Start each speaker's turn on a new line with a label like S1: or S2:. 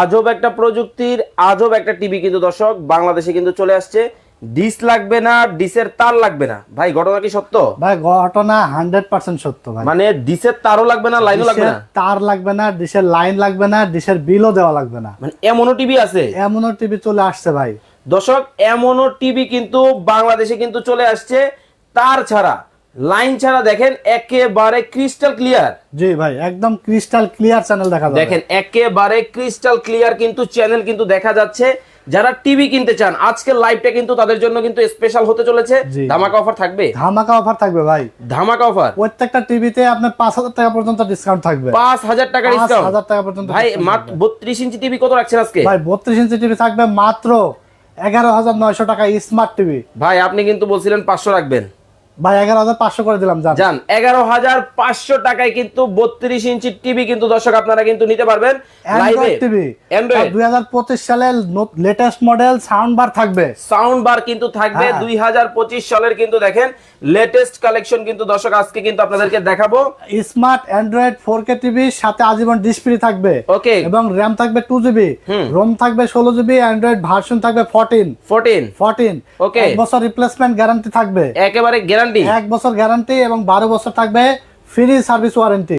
S1: আজব একটা প্রযুক্তির আজব একটা টিভি কিন্তু দর্শক বাংলাদেশে কিন্তু চলে আসছে। ডিস লাগবে না ডিসের তার লাগবে না। ভাই ঘটনা কি সত্য?
S2: ভাই ঘটনা হান্ড্রেড পার্সেন্ট সত্য ভাই।
S1: মানে ডিসের তারও লাগবে না লাইনও লাগবে না?
S2: তার লাগবে না ডিশের লাইন লাগবে না ডিশের বিলও দেওয়া লাগবে না।
S1: মানে এমনও টিভি আছে?
S2: এমনও টিভি চলে আসছে ভাই।
S1: দর্শক এমনও টিভি কিন্তু বাংলাদেশে কিন্তু চলে আসছে তার ছাড়া। লাইন ছাড়া দেখেন একেবারে ক্রিস্টাল ক্লিয়ার
S2: জি ভাই একদম ক্রিস্টাল ক্লিয়ার চ্যানেল দেখা যাবে।
S1: দেখেন একেবারে ক্রিস্টাল ক্লিয়ার কিন্তু চ্যানেল কিন্তু দেখা যাচ্ছে। যারা টিভি কিনতে চান আজকের লাইভটা কিন্তু তাদের জন্য কিন্তু স্পেশাল হতে চলেছে। ধামাকা অফার থাকবে?
S2: ধামাকা অফার থাকবে ভাই।
S1: ধামাকা অফার
S2: প্রত্যেকটা টিভিতে আপনার পাঁচ হাজার টাকা পর্যন্ত ডিসকাউন্ট থাকবে।
S1: পাঁচ হাজার টাকা ডিসকাউন্ট
S2: হাজার টাকা পর্যন্ত
S1: ভাই মাত্র
S2: থাকবে।
S1: বত্রিশ ইঞ্চি টিভি কত রাখছেন আজকে?
S2: ভাই বত্রিশ ইঞ্চি টিভি থাকবে মাত্র এগারো হাজার নয়শো টাকা স্মার্ট টিভি
S1: ভাই আপনি কিন্তু বলছিলেন পাঁচশো রাখবেন।
S2: ভাই এগারো হাজার পাঁচশো করে দিলাম জান।
S1: এগারো হাজার পাঁচশো টাকায় কিন্তু বত্রিশ ইঞ্চি টিভি কিন্তু দর্শক আপনারা কিন্তু নিতে পারবেন
S2: টিভি। দুই হাজার পঁচিশ সালের লেটেস্ট মডেল সাউন্ড বার থাকবে।
S1: সাউন্ড বার কিন্তু থাকবে
S2: হ্যাঁ।
S1: দুই হাজার পঁচিশ সালের কিন্তু দেখেন লেটেস্ট কালেকশন কিন্তু দর্শক আজকে কিন্তু আপনাদেরকে দেখাবো।
S2: Smart Android four K TV সাথে আজীবন ডিসপ্লে থাকবে।
S1: ওকে
S2: এবং র্যাম থাকবে টু জিবি রোম থাকবে ষোলো জিবি অ্যান্ড্রয়েড ভার্সন থাকবে ফোরটিন
S1: ফোরটিন
S2: ফোরটিন. এক বছর রিপ্লেসমেন্ট গ্যারান্টি থাকবে।
S1: একেবারে গ্যারান্টি
S2: এক বছর গ্যারান্টি এবং বারো বছর থাকবে ফ্রি সার্ভিস ওয়ারেন্টি